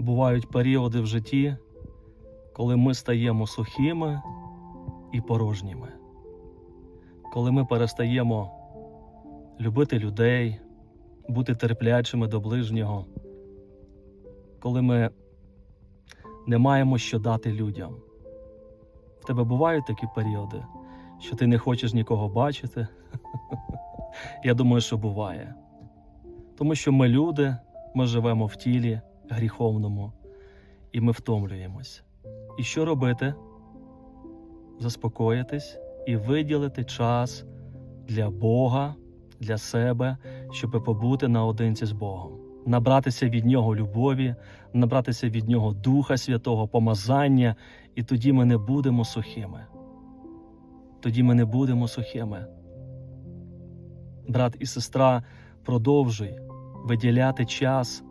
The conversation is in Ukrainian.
бувають періоди в житті, коли ми стаємо сухими і порожніми, коли ми перестаємо любити людей, бути терплячими до ближнього, коли ми не маємо що дати людям. В тебе бувають такі періоди, що ти не хочеш нікого бачити? Я думаю, що буває. Тому що ми люди, ми живемо в тілі гріховному, і ми втомлюємось. І що робити? Заспокоїтись і виділити час для Бога, для себе, щоб побути наодинці з Богом, набратися від Нього любові, набратися від Нього Духа Святого, помазання, і тоді ми не будемо сухими. Тоді ми не будемо сухими. Брат і сестра, продовжуй виділяти час